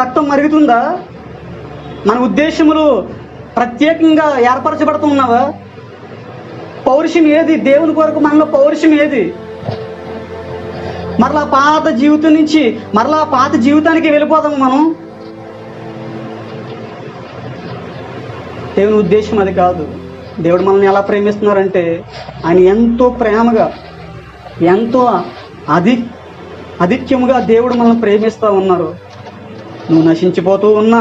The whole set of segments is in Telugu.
రక్తం మరుగుతుందా? మన ఉద్దేశములు ప్రత్యేకంగా ఏర్పరచబడుతున్నావా? పౌరుషం ఏది? దేవుని కొరకు మనలో పౌరుషం ఏది? మరలా పాత జీవితం నుంచి మరలా పాత జీవితానికి వెళ్ళిపోదాము మనం. దేవుని ఉద్దేశం అది కాదు. దేవుడు మనల్ని ఎలా ప్రేమిస్తున్నారంటే ఆయన ఎంతో ప్రేమగా ఎంతో అధి అధిక్యముగా దేవుడు మనల్ని ప్రేమిస్తూ ఉన్నారు. నువ్వు నశించిపోతూ ఉన్నా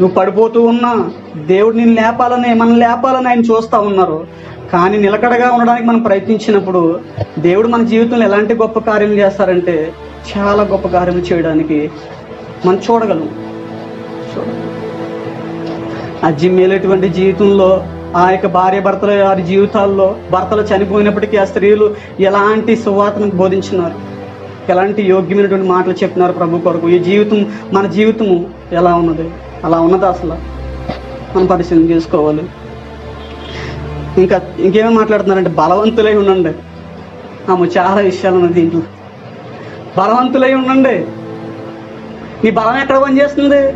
నువ్వు పడిపోతూ ఉన్నా దేవుడు నిన్ను లేపాలని మనం లేపాలని ఆయన చూస్తూ ఉన్నారు. కానీ నిలకడగా ఉండడానికి మనం ప్రయత్నించినప్పుడు దేవుడు మన జీవితంలో ఎలాంటి గొప్ప కార్యం చేస్తారంటే చాలా గొప్ప కార్యం చేయడానికి మనం చూడగలం. చూడ అజ్జిమేలేటువంటి జీవితంలో ఆ యొక్క భార్య భర్తల వారి జీవితాల్లో భర్తలు చనిపోయినప్పటికీ ఆ స్త్రీలు ఎలాంటి సువార్తను బోధించినారు? ఎలాంటి యోగ్యమైనటువంటి మాటలు చెప్తున్నారు ప్రభు కొరకు? ఈ జీవితం మన జీవితము ఎలా ఉన్నది? అలా ఉన్నదా అసలు? మనం పరిశీలన చేసుకోవాలి. ఇంకా ఇంకేమేమి మాట్లాడుతున్నారంటే బలవంతులై ఉండండి. ఆమె చాలా విషయాలు ఉన్నాయి దీంట్లో. బలవంతులై ఉండండి. నీ బలం ఎక్కడ పనిచేస్తుంది?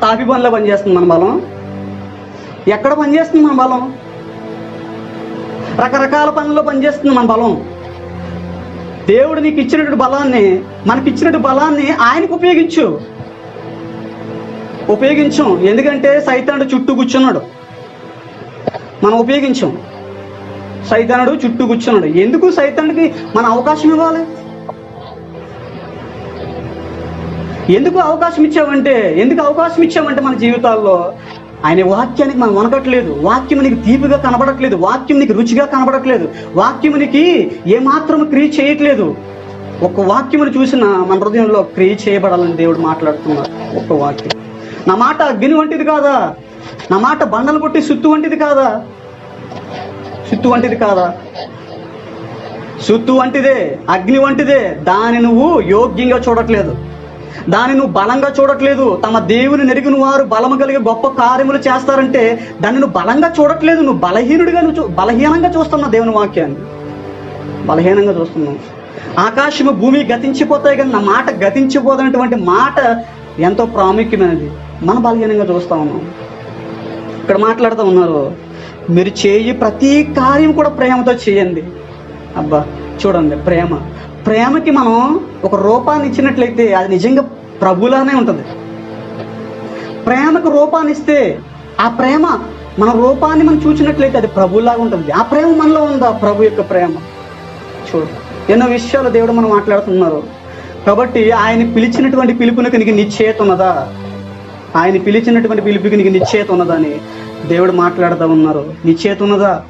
తాపి పనిలో పనిచేస్తుంది మన బలం. ఎక్కడ పనిచేస్తుంది మన బలం? రకరకాల పనుల్లో పనిచేస్తుంది మన బలం. దేవుడు నీకు ఇచ్చినటువంటి బలాన్ని మనకి ఇచ్చినటువంటి బలాన్ని ఆయనకు ఉపయోగించు. ఉపయోగించం. ఎందుకంటే సైతానుడు చుట్టూ కూర్చున్నాడు. మనం ఉపయోగించాం. సైతానుడు చుట్టూ కూర్చున్నాడు. ఎందుకు సైతానుడికి మన అవకాశం ఇవ్వాలి? ఎందుకు అవకాశం ఇచ్చామంటే ఎందుకు అవకాశం ఇచ్చామంటే మన జీవితాల్లో ఆయన వాక్యానికి మనం వనకట్లేదు వాక్యం నీకు తీపిగా కనబడట్లేదు. వాక్యం నీకు రుచిగా కనబడట్లేదు. వాక్యం నీకు ఏమాత్రం క్రియ చేయట్లేదు. ఒక వాక్యమును చూసిన మన హృదయంలో క్రియ చేయబడాలని దేవుడు మాట్లాడుతున్నారు ఒక్క వాక్యం. నా మాట అగ్ని వంటిది కాదా? నా మాట బండలు కొట్టి సుత్తు వంటిది కాదా? సుత్తు వంటిది కాదా? సుత్తు వంటిదే అగ్ని వంటిదే. దాన్ని నువ్వు యోగ్యంగా చూడట్లేదు. దాన్ని నువ్వు బలంగా చూడట్లేదు. తమ దేవుని నెరిగిన వారు బలము కలిగి గొప్ప కార్యములు చేస్తారంటే దాన్ని నువ్వు బలంగా చూడట్లేదు. నువ్వు బలహీనుడిగా నువ్వు చూ- బలహీనంగా చూస్తున్నావు దేవుని వాక్యాన్ని. బలహీనంగా చూస్తున్నావు. ఆకాశము భూమి గతించిపోతాయి కానీ నా మాట గతించిపోతున్నటువంటి మాట ఎంతో ప్రాముఖ్యమైనది. మన బలహీనంగా చూస్తా ఉన్నాం. ఇక్కడ మాట్లాడుతూ ఉన్నారు. మీరు చేయి ప్రతి కార్యం కూడా ప్రేమతో చేయండి. అబ్బా చూడండి ప్రేమ. ప్రేమకి మనం ఒక రూపాన్ని ఇచ్చినట్లయితే అది నిజంగా ప్రభులానే ఉంటుంది. ప్రేమకు రూపాన్ని ఇస్తే ఆ ప్రేమ మన రూపాన్ని మనం చూసినట్లయితే అది ప్రభులాగా ఉంటుంది. ఆ ప్రేమ మనలో ఉందా? ప్రభు యొక్క ప్రేమ. చూడు ఎన్నో విషయాలు దేవుడు మనం మాట్లాడుతున్నారు. కాబట్టి ఆయన పిలిచినటువంటి పిలుపునకు నీకు నిశ్చయత ఉన్నదా? ఆయన పిలిచినటువంటి పిలుపుకి నీకు నిశ్చయత ఉన్నదా అని దేవుడు మాట్లాడుతూ ఉన్నారు. నిశ్చయత ఉన్నదా?